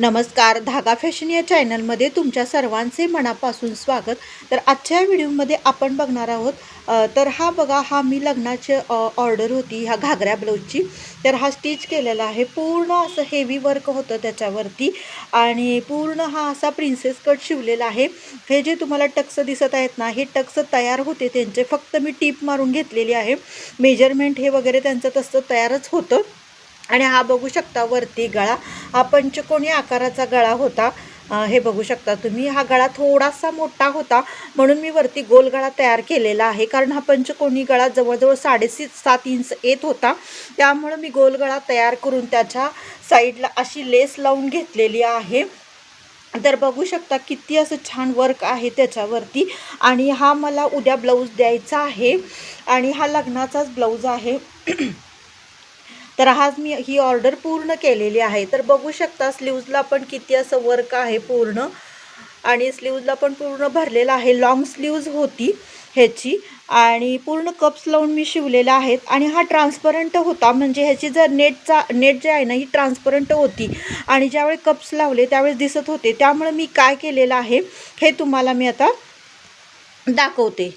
नमस्कार धागा फॅशन या चॅनलमध्ये तुमच्या सर्वांचे मनापासून स्वागत. तर आजच्या व्हिडिओमध्ये आपण बघणार आहोत तर हा बघा हा मी लग्नाची ऑर्डर होती ह्या घागऱ्या ब्लाऊजची. तर हा स्टिच केलेला आहे. पूर्ण असं हेवी वर्क होतं त्याच्यावरती आणि पूर्ण हा असा प्रिन्सेस कट शिवलेला आहे. हे जे तुम्हाला टक्स दिसत आहेत ना हे टक्स तयार होते त्यांचे. फक्त मी टीप मारून घेतलेली आहे. मेजरमेंट हे वगैरे त्यांचं तसं तयारच होतं. आणि हा बघू शकता वरती गळा. हा पंचकोणी आकाराचा गळा होता. हे बघू शकता तुम्ही. हा गळा थोडासा मोठा होता. म्हणून मी वरती गोल गळा तयार केलेला आहे. कारण हा पंचकोणी गळा जवळजवळ साडेसी सात इंच येत होता. त्यामुळं मी गोल गळा तयार करून त्याच्या साईडला अशी लेस लावून घेतलेली आहे. तर बघू शकता किती असं छान वर्क आहे त्याच्यावरती. आणि हा मला उद्या ब्लाऊज द्यायचा आहे. आणि हा लग्नाचाच ब्लाऊज आहे. तर आज मी ही ऑर्डर पूर्ण केलेली आहे. तर बघू शकता स्लीव्जला पण किती असं वर्क आहे पूर्ण. आणि स्लीव्जला पण पूर्ण भरलेलं आहे. लाँग स्लीव्ज होती ह्याची. आणि पूर्ण कप्स लावून मी शिवलेल्या आहेत. आणि हा ट्रान्सपरंट होता. म्हणजे ह्याची जर नेटचा नेट जे आहे ना ही ट्रान्सपरंट होती. आणि ज्यावेळी कप्स लावले त्यावेळेस दिसत होते. त्यामुळे मी काय केलेलं आहे हे तुम्हाला मी आता दाखवते.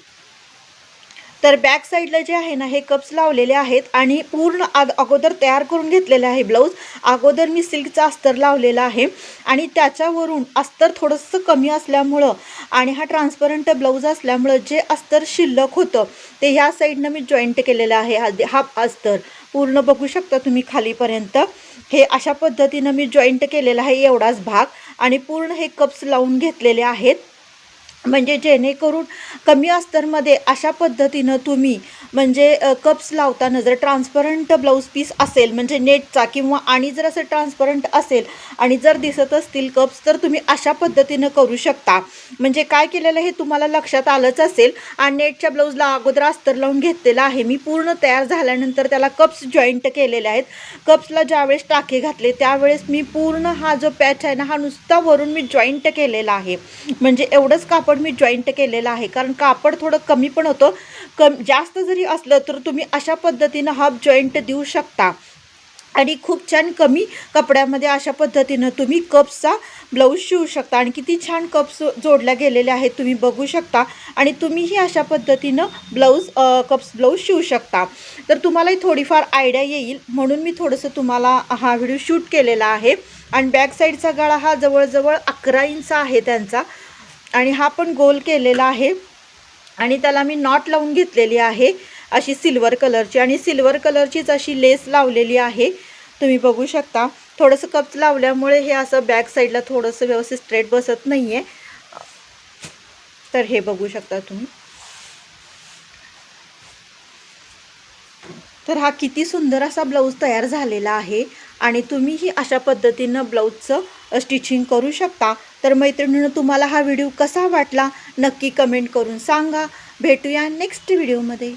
तर बॅक साईडला जे आहे ना हे कप्स लावलेले आहेत आणि पूर्ण आग अगोदर तयार करून घेतलेलं आहे ब्लाऊज अगोदर मी सिल्कचा अस्तर लावलेला आहे आणि त्याच्यावरून अस्तर थोडंसं कमी असल्यामुळं आणि हा ट्रान्सपरंट ब्लाऊज असल्यामुळं जे अस्तर शिल्लक होतं ते ह्या साईडनं मी जॉईंट केलेलं आहे. हा हा अस्तर. पूर्ण बघू शकता तुम्ही खालीपर्यंत. हे अशा पद्धतीनं मी जॉईंट केलेलं आहे एवढाच भाग आणि पूर्ण हे कप्स लावून घेतलेले आहेत. म्हणजे जेणेकरून कमी अस्तरमध्ये अशा पद्धतीनं तुम्ही म्हणजे कप्स लावताना जर ट्रान्सपरंट ब्लाऊज पीस असेल म्हणजे नेटचा किंवा आणि जर असं ट्रान्सपरंट असेल आणि जर दिसत असतील कप्स तर तुम्ही अशा पद्धतीनं करू शकता. म्हणजे काय केलेलं हे तुम्हाला लक्षात आलंच असेल. आणि नेटच्या ब्लाऊजला अगोदर अस्तर लावून घेतलेलं आहे. मी पूर्ण तयार झाल्यानंतर त्याला कप्स जॉईंट केलेले आहेत. कप्सला ज्यावेळेस टाके घातले त्यावेळेस मी पूर्ण हा जो पॅच आहे ना हा नुसता वरून मी जॉईंट केलेला आहे. म्हणजे एवढंच कापड मी जॉईंट केलेलं आहे. कारण कापड थोडं कमी पण होतं. कम जास्त जरी असलं तर तुम्ही अशा पद्धतीनं हाफ जॉईंट देऊ शकता. आणि खूप छान कमी कपड्यामध्ये अशा पद्धतीनं तुम्ही कप्सचा ब्लाऊज शिवू शकता. आणि किती छान कप्स जोडल्या गेलेले आहेत तुम्ही बघू शकता. आणि तुम्हीही अशा पद्धतीनं ब्लाऊज कप्स ब्लाऊज शिवू शकता. तर तुम्हालाही थोडीफार आयडिया येईल. म्हणून मी थोडंसं तुम्हाला हा व्हिडिओ शूट केलेला आहे. आणि बॅक साईडचा गळा हा जवळजवळ अकरा इंच आहे त्यांचा. आणि हा पण गोल केलेला आहे. आणि त्याला मी नॉट लावून घेतलेली आहे अशी सिल्वर कलरची. आणि सिल्वर कलरचीच अशी लेस लावलेली आहे. तुम्ही बघू शकता. थोडंसं कप्स लावल्यामुळे हे असं बॅक साईडला थोडंसं व्यवस्थित स्ट्रेट बसत नाही आहे तर हे बघू शकता तुम्ही. तर हा किती सुंदर असा ब्लाऊज तयार झालेला आहे. आणि तुम्हीही अशा पद्धतीनं ब्लाऊजचं स्टिचिंग करू शकता. तर मैत्रिणीनं तुम्हाला हा व्हिडिओ कसा वाटला नक्की कमेंट करून सांगा. भेटूया नेक्स्ट व्हिडिओमध्ये